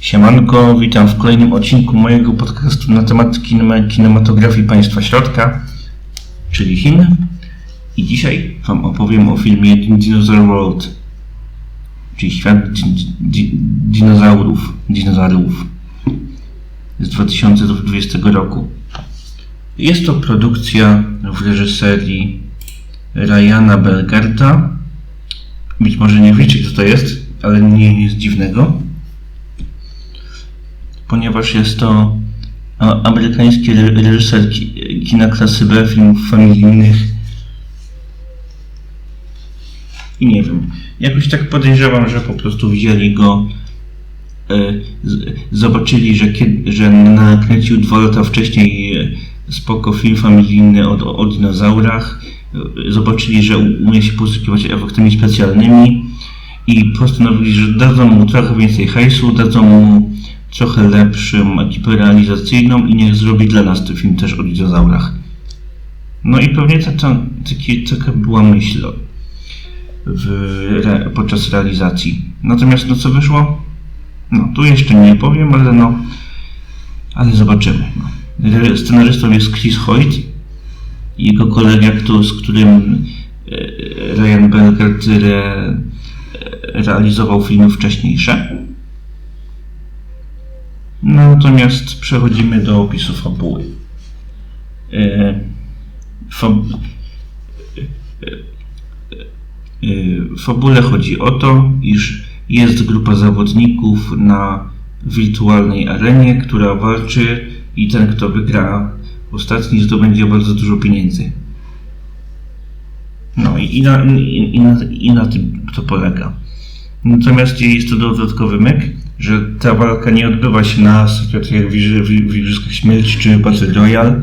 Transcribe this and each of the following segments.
Siemanko, witam w kolejnym odcinku mojego podcastu na temat kinema- kinematografii państwa środka, czyli Chin. I dzisiaj Wam opowiem o filmie Dinosaur World, czyli świat di- di- dinozaurów, dinozaurów z 2020 roku. Jest to produkcja w reżyserii Ryana Belgarta. Być może nie wiecie, kto to jest, ale nie nic dziwnego ponieważ jest to amerykański re- reżyser ki- kina klasy B, filmów familijnych. I nie wiem, jakoś tak podejrzewam, że po prostu widzieli go, e, zobaczyli, że, kiedy, że nakręcił dwa lata wcześniej e, spoko film familijny o, o, o dinozaurach. E, Zobaczyli, że umie się posługiwać efektami specjalnymi i postanowili, że dadzą mu trochę więcej hajsu, dadzą mu trochę lepszą ekipę realizacyjną i niech zrobi dla nas ten film też o dinozaurach. No i pewnie ta, ta, taki, taka była myśl w, re, podczas realizacji. Natomiast no co wyszło? No tu jeszcze nie powiem, ale no ale zobaczymy. No. Scenarzystą jest Chris Hoyt, jego kolega, kto, z którym e, Ryan Belgert re, realizował filmy wcześniejsze. Natomiast przechodzimy do opisu fabuły. E, Fab... e, e, W fabule chodzi o to, iż jest grupa zawodników na wirtualnej arenie, która walczy i ten, kto wygra ostatni, zdobędzie bardzo dużo pieniędzy. No i, na, i, i, na, i na tym to polega. Natomiast jest to dodatkowy myk, że ta walka nie odbywa się na zasadzie jak w w Igrzyskach Śmierci czy Battle Royale.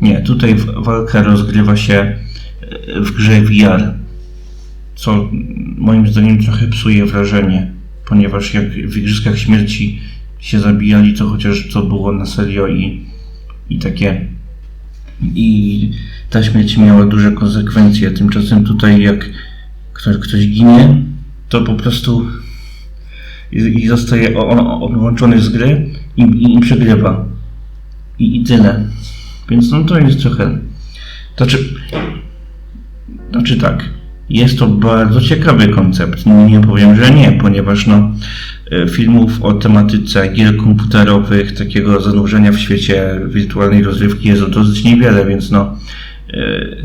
Nie, tutaj walka rozgrywa się e, w grze VR, co moim zdaniem trochę psuje wrażenie, ponieważ jak w Igrzyskach Śmierci się zabijali, to chociaż to było na serio i, i takie i ta śmierć miała duże konsekwencje. Tymczasem tutaj jak ktoś, ktoś ginie, to po prostu i, zostaje o- o- on wyłączony z gry i, i, i przegrywa. I, I tyle. Więc no to jest trochę. Znaczy, znaczy tak. Jest to bardzo ciekawy koncept. Nie powiem, że nie, ponieważ no, e, filmów o tematyce gier komputerowych, takiego zanurzenia w świecie wirtualnej rozrywki jest dosyć niewiele, więc no e,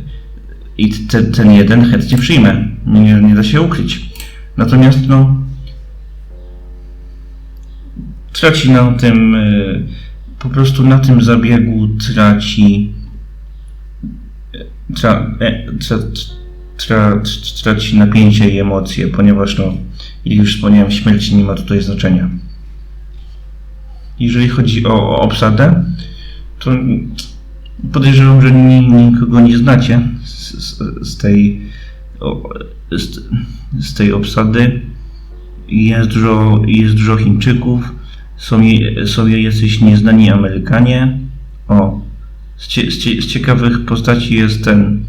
i ten, ten jeden chętnie przyjmę. Nie, nie da się ukryć. Natomiast no traci na tym, e, po prostu na tym zabiegu traci, e, tra, e, tra, tra, traci napięcie i emocje, ponieważ no, jak już wspomniałem, śmierć nie ma tutaj znaczenia. Jeżeli chodzi o, o obsadę, to podejrzewam, że ni- nikogo nie znacie z, z, z tej z, z tej obsady. Jest dużo, jest dużo Chińczyków, są, je- są nieznani Amerykanie. O, z, cie, z, cie, z ciekawych postaci jest ten,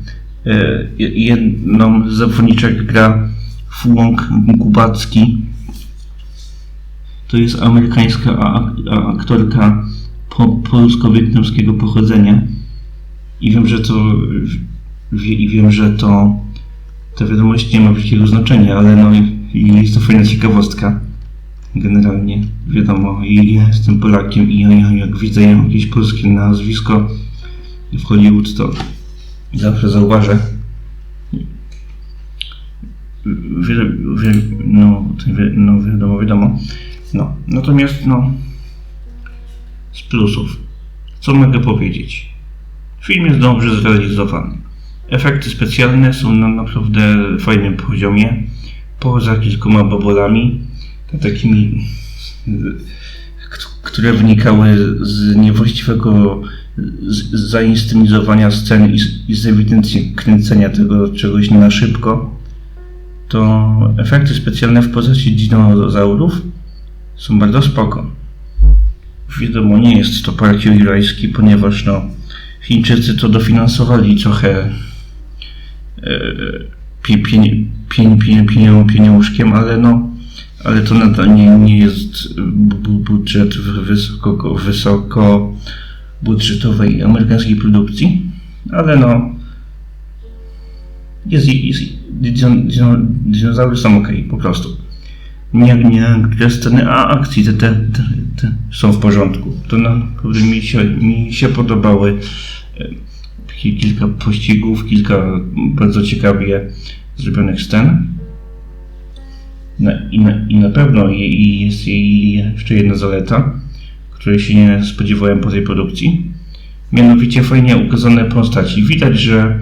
e, jedną z zawodniczek gra Fuong Kubacki. To jest amerykańska aktorka po, polsko-wietnamskiego pochodzenia. I wiem, że to wie, i wiem, że to ta wiadomość nie ma wielkiego znaczenia, ale no jest to fajna ciekawostka. Generalnie wiadomo, ja jestem Polakiem i ja, ja jak widzę jakieś polskie nazwisko w Hollywood, to zawsze zauważę. Wie, wie, no, wie, no wiadomo, wiadomo. No, natomiast no z plusów. Co mogę powiedzieć? Film jest dobrze zrealizowany. Efekty specjalne są na naprawdę fajnym poziomie. Poza kilkoma babolami, to takimi, które wynikały z niewłaściwego z- z zainscenizowania scen i z, i z ewidentnie kręcenia tego czegoś na szybko, to efekty specjalne w postaci dinozaurów są bardzo spoko. Wiadomo, nie jest to park jurajski, ponieważ no, Chińczycy to dofinansowali trochę e, pie, pie, pie, pie, pieniążkiem, ale no, ale to nadal nie, nie jest bu- budżet wysoko, wysoko budżetowej amerykańskiej produkcji, ale no jest, jest, dinozaury są ok, po prostu. Nie, nie, te sceny a akcji te, te, te, te są w porządku. To naprawdę mi się, mi się podobały kilka pościgów, kilka bardzo ciekawie zrobionych scen. I, na, I na pewno jest jej jeszcze jedna zaleta, której się nie spodziewałem po tej produkcji. Mianowicie fajnie ukazane postaci. Widać, że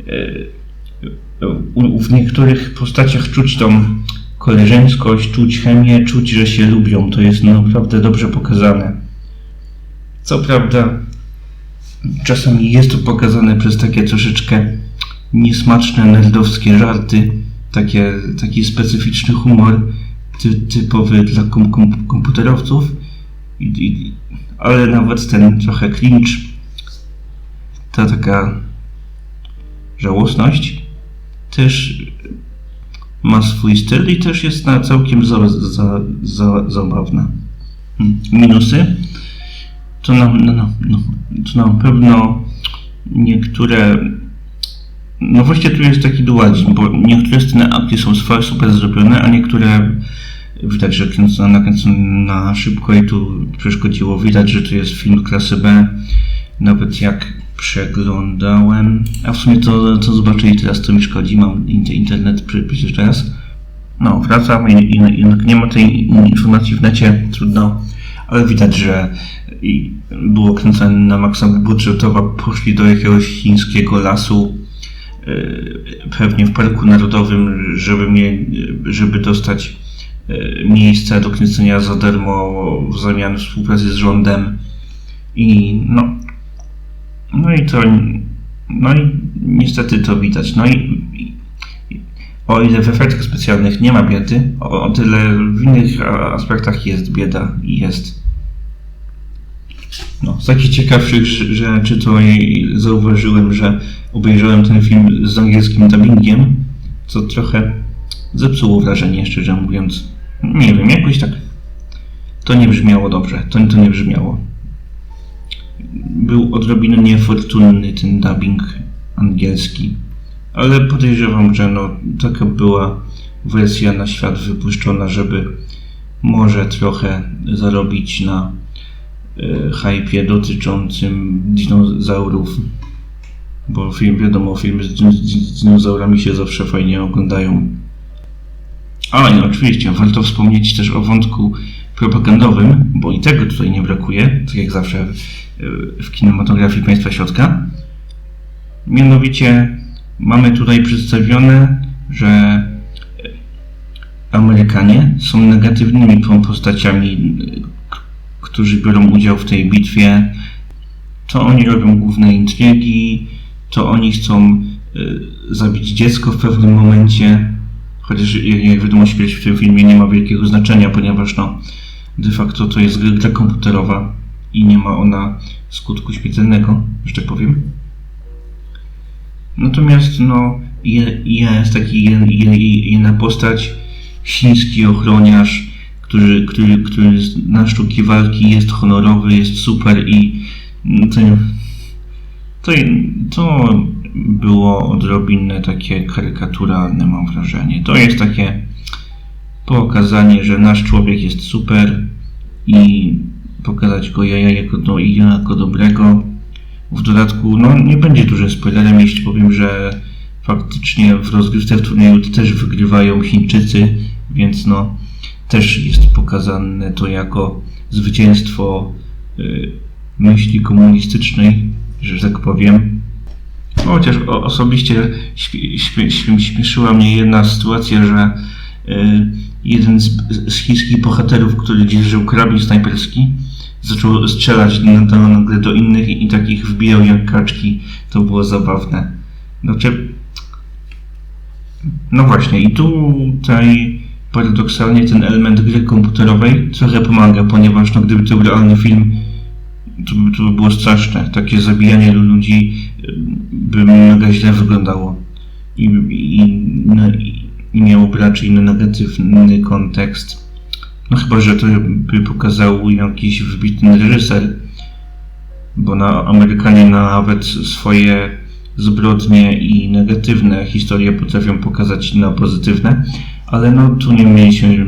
e, w niektórych postaciach czuć tą koleżeńskość, czuć chemię, czuć, że się lubią. To jest naprawdę dobrze pokazane. Co prawda, czasami jest to pokazane przez takie troszeczkę niesmaczne, nerdowskie żarty, takie, taki specyficzny humor ty, typowy dla kom, kom, komputerowców, I, i, ale nawet ten trochę cringe, ta taka żałosność też ma swój styl i też jest na całkiem za, za, za, zabawna. Hmm. Minusy to na, no, no, no, to na pewno niektóre no właśnie tu jest taki dualizm, bo niektóre sceny akcji są super zrobione, a niektóre widać, że kręcone, na szybko i tu przeszkodziło. Widać, że to jest film klasy B. Nawet jak przeglądałem, a w sumie to, to zobaczyli teraz, co mi szkodzi, mam internet przecież teraz. No, wracam i, nie ma tej informacji w necie, trudno, ale widać, że było kręcone na maksa budżetowa, poszli do jakiegoś chińskiego lasu, pewnie w Parku Narodowym, żeby, mnie, żeby dostać e, miejsce do kręcenia za darmo w zamian współpracy z rządem. I no, no i to, no i niestety to widać. No i, o ile w efektach specjalnych nie ma biedy, o, o tyle w innych aspektach jest bieda i jest. No, z takich ciekawszych rzeczy to zauważyłem, że obejrzałem ten film z angielskim dubbingiem, co trochę zepsuło wrażenie, szczerze mówiąc. Nie wiem, jakoś tak to nie brzmiało dobrze, to, to nie brzmiało. Był odrobinę niefortunny ten dubbing angielski, ale podejrzewam, że no, taka była wersja na świat wypuszczona, żeby może trochę zarobić na hypie dotyczącym dinozaurów bo film, wiadomo, filmy z, z dinozaurami się zawsze fajnie oglądają. A nie, oczywiście, warto wspomnieć też o wątku propagandowym, bo i tego tutaj nie brakuje, tak jak zawsze w kinematografii państwa środka. Mianowicie mamy tutaj przedstawione, że Amerykanie są negatywnymi postaciami, którzy biorą udział w tej bitwie. To oni robią główne intrygi, to oni chcą y, zabić dziecko w pewnym momencie, chociaż jak wiadomo śmierć w tym filmie nie ma wielkiego znaczenia, ponieważ no, de facto to jest gra komputerowa i nie ma ona skutku śmiertelnego, że tak powiem. Natomiast no, jest taki jedna postać, chiński ochroniarz, który, który, który na sztuki walki jest honorowy, jest super i to to, to było odrobinę takie karykaturalne, mam wrażenie. To jest takie pokazanie, że nasz człowiek jest super i pokazać go ja jako, no, jako dobrego. W dodatku, no nie będzie dużym spoilerem, jeśli powiem, że faktycznie w rozgrywce w turnieju też wygrywają Chińczycy, więc no też jest pokazane to jako zwycięstwo y, myśli komunistycznej że tak powiem. Chociaż osobiście śmieszyła mnie jedna sytuacja, że y, jeden z, chińskich bohaterów, który dzierżył karabin snajperski, zaczął strzelać nagle do innych i takich wbijał jak kaczki. To było zabawne. Znaczy, no właśnie, i tutaj paradoksalnie ten element gry komputerowej trochę pomaga, ponieważ no, gdyby to był realny film, to, to by było straszne. Takie zabijanie ludzi by mega źle wyglądało i, i, no, i miałoby raczej negatywny kontekst. No chyba, że to by pokazał jakiś wybitny reżyser, bo na Amerykanie nawet swoje zbrodnie i negatywne historie potrafią pokazać na pozytywne, ale no tu nie mieliśmy,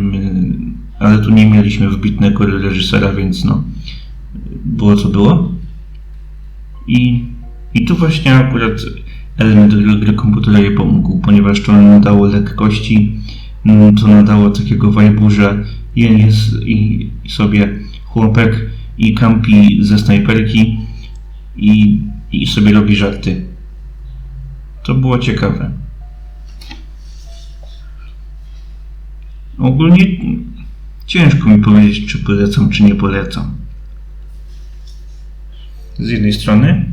ale tu nie mieliśmy wybitnego reżysera, więc no było co było. I, i tu właśnie akurat element gry, komputerowej pomógł, ponieważ to nadało lekkości, mm, to nadało takiego vibe'u, że jest i sobie chłopek i kampi ze snajperki i, i sobie robi żarty. To było ciekawe. Ogólnie ciężko mi powiedzieć, czy polecam, czy nie polecam. Z jednej strony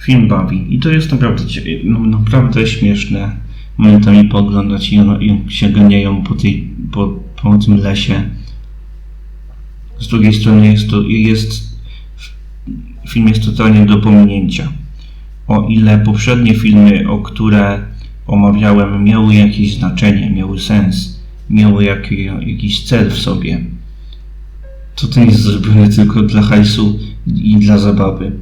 film bawi i to jest naprawdę, no, naprawdę śmieszne momentami pooglądać i ono- i się ganiają po, tej, po, po tym lesie. Z drugiej strony jest to jest film jest totalnie do pominięcia. O ile poprzednie filmy, o które omawiałem, miały jakieś znaczenie, miały sens, jaki, jakiś cel w sobie, to ten jest zrobiony tylko dla hajsu i dla zabawy.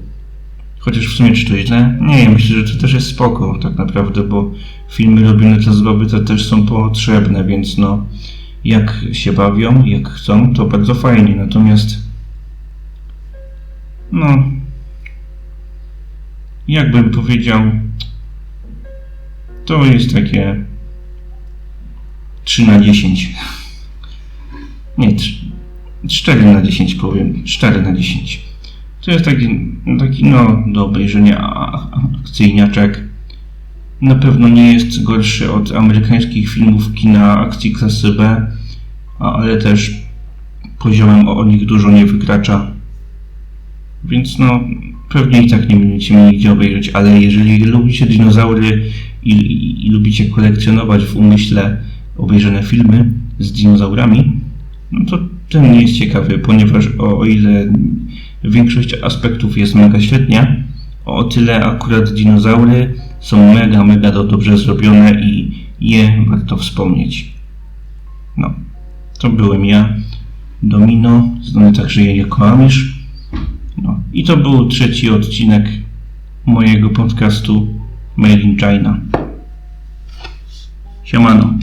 Chociaż w sumie czy to źle? Nie, myślę, że to też jest spoko tak naprawdę, bo filmy robione dla zabawy to też są potrzebne, więc no jak się bawią, jak chcą, to bardzo fajnie. Natomiast no jakbym powiedział to jest takie 3 na 10. Nie, 3, 4 na 10 powiem. 4 na 10. To jest taki, taki no, do obejrzenia akcyjniaczek. Na pewno nie jest gorszy od amerykańskich filmów kina akcji klasy B, ale też poziomem o nich dużo nie wykracza. Więc no, pewnie i tak nie będziecie mieli gdzie obejrzeć, ale jeżeli lubicie dinozaury i, i, i lubicie kolekcjonować w umyśle obejrzane filmy z dinozaurami, no to ten nie jest ciekawy, ponieważ o, o ile większość aspektów jest mega świetnia, o tyle akurat dinozaury są mega, mega do, dobrze zrobione i je warto wspomnieć. No, to byłem ja, Domino, znany także jako Amish. No, i to był trzeci odcinek mojego podcastu Made in China. Siemano.